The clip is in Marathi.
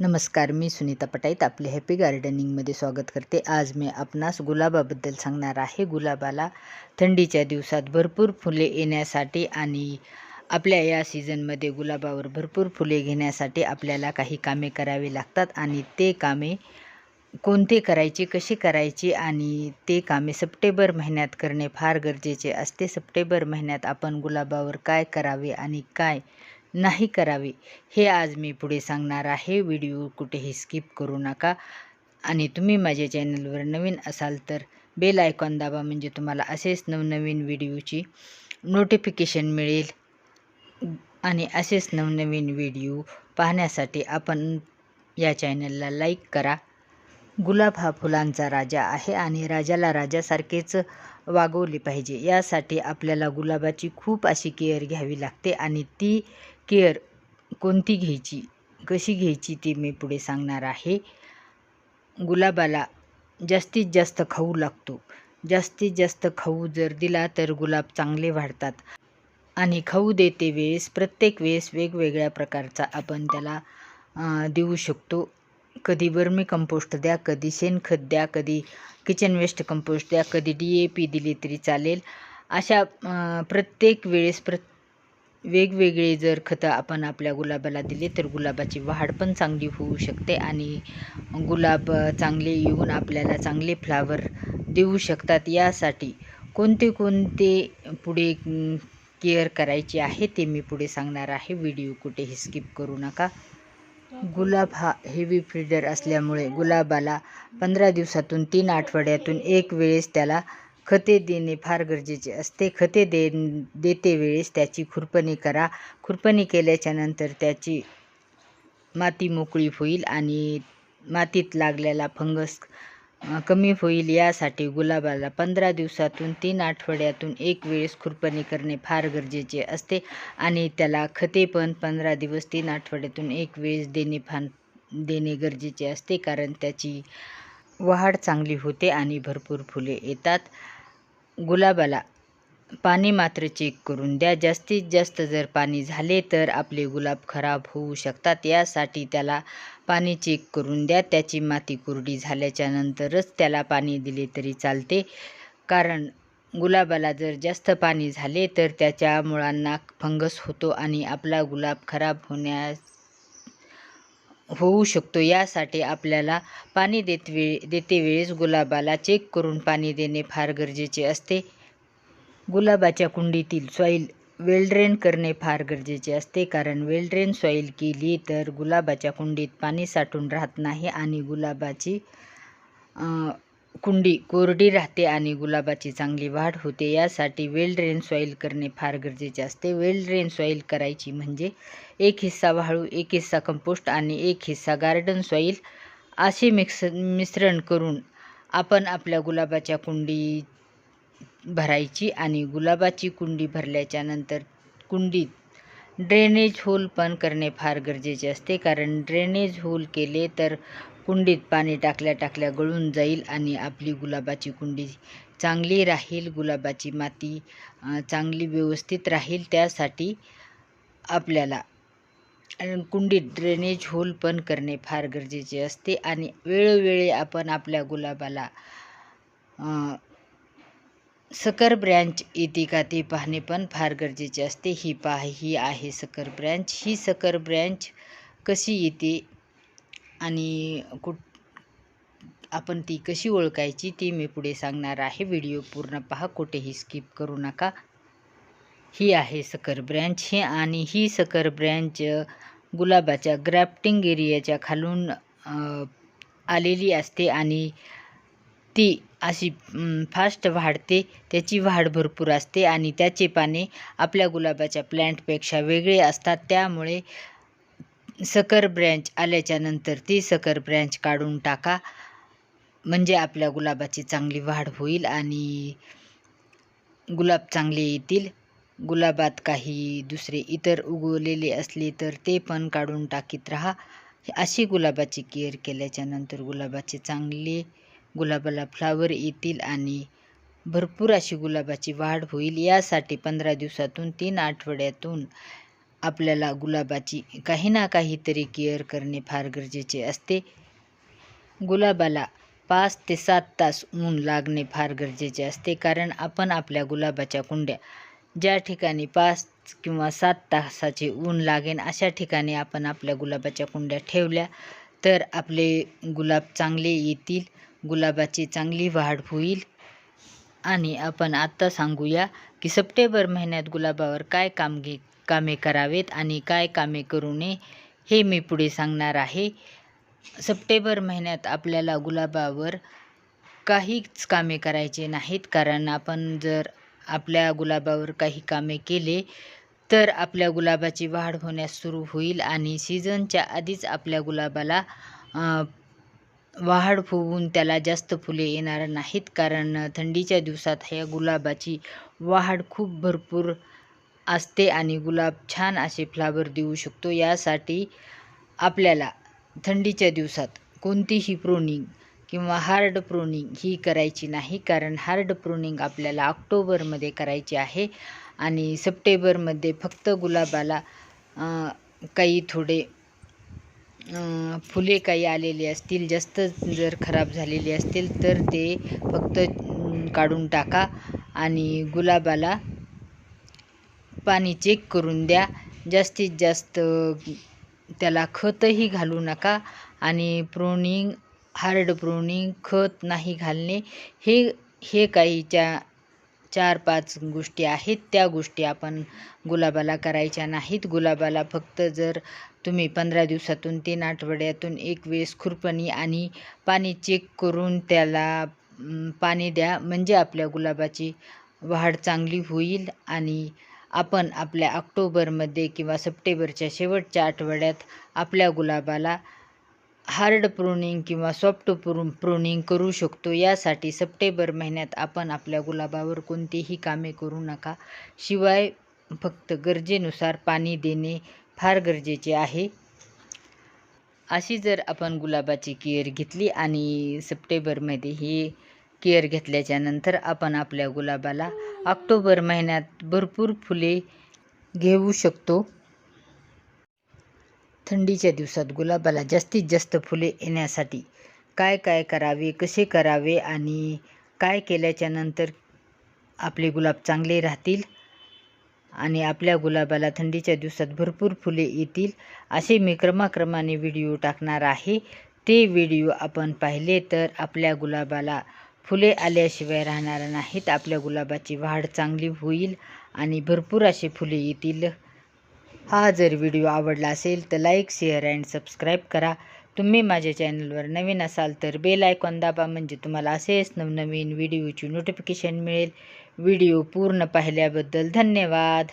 नमस्कार मी सुनीता पटाईत आपले हॅपी गार्डनिंगमध्ये स्वागत करते. आज मी आपणास गुलाबाबद्दल सांगणार आहे. गुलाबाला थंडीच्या दिवसात भरपूर फुले येण्यासाठी आणि आपल्या या सीझनमध्ये गुलाबावर भरपूर फुले घेण्यासाठी आपल्याला काही कामे करावी लागतात आणि ते कामे कोणते करायची कशी करायची आणि ते कामे सप्टेंबर महिन्यात करणे फार गरजेचे असते. सप्टेंबर महिन्यात आपण गुलाबावर काय करावे आणि काय नाही करावे. हे आज मी पुढे सांगणार आहे. व्हिडिओ कुठेही स्किप करू नका. आणि तुम्ही माझ्या चॅनलवर नवीन असाल तर बेल आयकॉन दाबा म्हणजे तुम्हाला असेच नवनवीन व्हिडिओची नोटिफिकेशन मिळेल. आणि असेच नवनवीन व्हिडिओ पाहण्यासाठी आपण या चॅनलला लाईक करा. गुलाब हा फुलांचा राजा आहे आणि राजाला राजासारखेच वागवले पाहिजे. यासाठी आपल्याला गुलाबाची खूप अशी केअर घ्यावी लागते आणि ती केअर कोणती घ्यायची? कशी घ्यायची ती मी पुढे सांगणार आहे. गुलाबाला जास्तीत जास्त खाऊ लागतो. जास्तीत जास्त खाऊ जर दिला तर गुलाब चांगले वाढतात. आणि खाऊ देते वेळेस प्रत्येक वेळेस वेगवेगळ्या प्रकारचा आपण त्याला देऊ शकतो. कधी वर्मी कंपोस्ट द्या कधी शेणखत द्या कधी किचन वेस्ट कंपोस्ट द्या कधी डी ए पी दिली तरी चालेल. अशा प्रत्येक वेळेस प्रत्येक वेगवेगळे जर खतं आपण आपल्या गुलाबाला दिले तर गुलाबाची वाढ पण चांगली होऊ शकते आणि गुलाब चांगले येऊन आपल्याला चांगले फ्लावर देऊ शकतात. यासाठी कोणते कोणते पुढे केअर करायची आहे ते मी पुढे सांगणार आहे. व्हिडिओ कुठेही स्किप करू नका. गुलाब हा हेवी फिडर असल्यामुळे गुलाबाला पंधरा दिवसातून तीन आठवड्यातून एक वेळेस त्याला खते देणे फार गरजेचे असते. खते दे देते वेळेस त्याची खुरपणी करा. खुरपणी केल्याच्यानंतर त्याची माती मोकळी होईल आणि मातीत लागलेला फंगस कमी होईल. यासाठी गुलाबाला पंधरा दिवसातून तीन आठवड्यातून एक वेळेस खुरपणी करणे फार गरजेचे असते. आणि त्याला खते पण पंधरा दिवस तीन आठवड्यातून एक वेळेस देणे फार देणे गरजेचे असते. कारण त्याची वाढ चांगली होते आणि भरपूर फुले येतात. गुलाबाला पाणी मात्र चेक करून द्या. जास्तीत जास्त जर पाणी झाले तर आपले गुलाब खराब होऊ शकतात. यासाठी त्याला पाणी चेक करून द्या. त्याची माती कोरडी झाल्याच्या नंतरच त्याला पाणी दिले तरी चालते. कारण गुलाबाला जर जास्त पाणी झाले तर त्याच्या मुळांना फंगस होतो आणि आपला गुलाब खराब होण्यास होऊ शकतो. यासाठी आपल्याला पाणी देत वे देते वेळेस गुलाबाला चेक करून पाणी देणे फार गरजेचे असते. गुलाबाच्या कुंडीतील सॉईल वेल ड्रेन करणे फार गरजेचे असते. कारण वेलड्रेन सॉईल केली तर गुलाबाच्या कुंडीत पाणी साठून राहत नाही आणि गुलाबाची कुंडी कोरडी राहते आणि गुलाबाची चांगली वाढ होते. यासाठी वेल ड्रेन सॉईल करणे फार गरजेचे असते. वेल ड्रेन सॉईल करायची म्हणजे एक हिस्सा वाळू एक हिस्सा कंपोस्ट आणि एक हिस्सा गार्डन सॉईल असे मिक्स मिश्रण करून आपण आपल्या गुलाबाच्या कुंडी भरायची आणि गुलाबाची कुंडी भरल्याच्या नंतर कुंडीत ड्रेनेज होल पण करणे फार गरजेचे असते. कारण ड्रेनेज होल केले तर कुंडीत पाणी टाकल्या टाकल्या गळून जाईल आणि आपली गुलाबाची कुंडी चांगली राहील गुलाबाची माती चांगली व्यवस्थित राहील त्यासाठी आपल्याला. कुंडीत ड्रेनेज होल पण करणे फार गरजेचे असते आणि वेळोवेळी आपण आपल्या गुलाबाला सकर ब्रँच येते का ते पाहणे पण फार गरजेचे असते. ही पहा ही आहे सकर ब्रँच ही सकर ब्रँच कशी येते? आणि कुठ आपण ती कशी ओळखायची ती मी पुढे सांगणार आहे. व्हिडिओ पूर्ण पहा कुठेही स्किप करू नका. ही आहे सकर ब्रँच हे आणि ही सकर ब्रँच गुलाबाच्या ग्राफ्टिंग एरियाच्या खालून आलेली असते आणि ती अशी फास्ट वाढते. त्याची वाढ भरपूर असते आणि त्याचे पाने आपल्या गुलाबाच्या प्लॅन्टपेक्षा वेगळे असतात. त्यामुळे सकर ब्रँच आल्याच्यानंतर ती सकर ब्रँच काढून टाका. म्हणजे आपल्या गुलाबाची चांगली वाढ होईल आणि गुलाब चांगले येतील. गुलाबात काही दुसरे इतर उगवलेले असले तर ते पण काढून टाकीत राहा. अशी गुलाबाची केअर केल्याच्यानंतर गुलाबाचे चांगले गुलाबाला फ्लावर येतील आणि भरपूर अशी गुलाबाची वाढ होईल. यासाठी पंधरा दिवसातून तीन आठवड्यातून आपल्याला गुलाबाची काही ना काहीतरी केअर करणे फार गरजेचे असते. गुलाबाला पाच ते सात तास ऊन लागणे फार गरजेचे असते. कारण आपण आपल्या गुलाबाच्या कुंड्या ज्या ठिकाणी पाच किंवा सात तासाचे ऊन लागेल अशा ठिकाणी आपण आपल्या गुलाबाच्या कुंड्या ठेवल्या तर आपले गुलाब चांगले येतील गुलाबाची चांगली वाढ होईल. आणि आपण आत्ता सांगूया की सप्टेंबर महिन्यात गुलाबावर काय काम घे कामे करावेत आणि काय कामे करू नये हे मी पुढे सांगणार आहे. सप्टेंबर महिन्यात आपल्याला गुलाबावर काहीच कामे करायचे नाहीत. कारण आपण जर आपल्या गुलाबावर काही कामे केले तर आपल्या गुलाबाची वाढ होण्यास सुरू होईल आणि सीझनच्या आधीच आपल्या गुलाबाला वाढ होऊन त्याला जास्त फुले येणार नाहीत. कारण थंडीच्या दिवसात ह्या गुलाबाची वाढ खूप भरपूर असते आणि गुलाब छान असे फ्लावर देऊ शकतो. यासाठी आपल्याला थंडीच्या दिवसात कोणतीही प्रोनिंग किंवा हार्ड प्रोनिंग ही करायची नाही. कारण हार्ड प्रोनिंग आपल्याला ऑक्टोबरमध्ये करायची आहे आणि सप्टेंबरमध्ये फक्त गुलाबाला काही थोडे फुले काही आलेली असतील जास्त जर खराब झालेली असतील तर ते फक्त काढून टाका आणि गुलाबाला पाणी चेक करून द्या. जास्तीत जास्त त्याला खतही घालू नका आणि प्रोनिंग हार्ड प्रोनिंग खत नाही घालणे हे हे काही च्या चार पाच गोष्टी आहेत. त्या गोष्टी आपण गुलाबाला करायच्या नाहीत. गुलाबाला फक्त जर तुम्ही पंधरा दिवसातून तीन आठवड्यातून एक वेळेस खुरपणी आणि पाणी चेक करून त्याला पाणी द्या. म्हणजे आपल्या गुलाबाची वाढ चांगली होईल आणि आपण आपल्या ऑक्टोबरमध्ये किंवा सप्टेंबरच्या शेवटच्या आठवड्यात आपल्या गुलाबाला हार्ड प्रुनिंग किंवा सॉफ्ट प्रू प्रुनिंग करू शकतो. यासाठी सप्टेंबर महिन्यात आपण आपल्या गुलाबावर कोणतीही कामे करू नका. शिवाय फक्त गरजेनुसार पाणी देणे फार गरजेचे आहे. अशी जर आपण गुलाबाची केअर घेतली आणि सप्टेंबरमध्ये ही केअर घेतल्याच्या नंतर आपण आपल्या गुलाबाला ऑक्टोबर महिन्यात भरपूर फुले घेऊ शकतो. थंडीच्या दिवसात गुलाबाला जास्तीत जास्त फुले येण्यासाठी काय काय करावे कसे करावे आणि काय केल्याच्यानंतर आपले गुलाब चांगले राहतील आणि आपल्या गुलाबाला थंडीच्या दिवसात भरपूर फुले येतील असे मी क्रमाक्रमाने व्हिडिओ टाकणार आहे. ते व्हिडिओ आपण पाहिले तर आपल्या गुलाबाला फुले आल्याशिवाय राहणार नाहीत. आपल्या गुलाबाची वाढ चांगली होईल आणि भरपूर असे फुले येतील. हा जर व्हिडिओ आवडला असेल तर लाईक शेअर अँड सबस्क्राईब करा. तुम्ही माझ्या चॅनलवर नवीन असाल तर बेल आयकॉन दाबा म्हणजे तुम्हाला असेच नवनवीन व्हिडिओची नोटिफिकेशन मिळेल. व्हिडिओ पूर्ण पाहिल्याबद्दल धन्यवाद.